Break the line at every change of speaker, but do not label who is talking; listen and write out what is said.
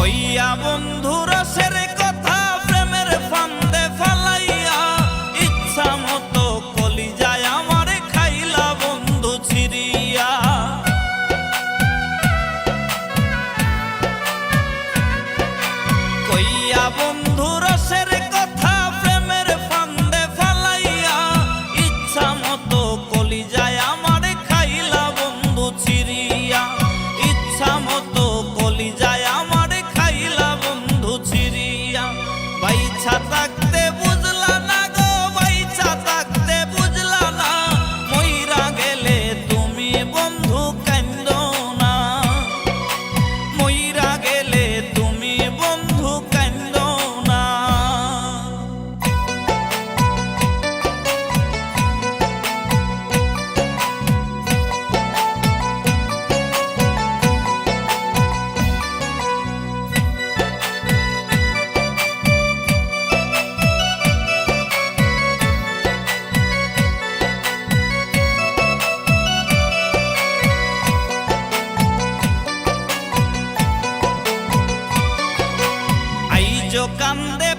কইয়া বন্ধুর সেরে আইজো কান্দে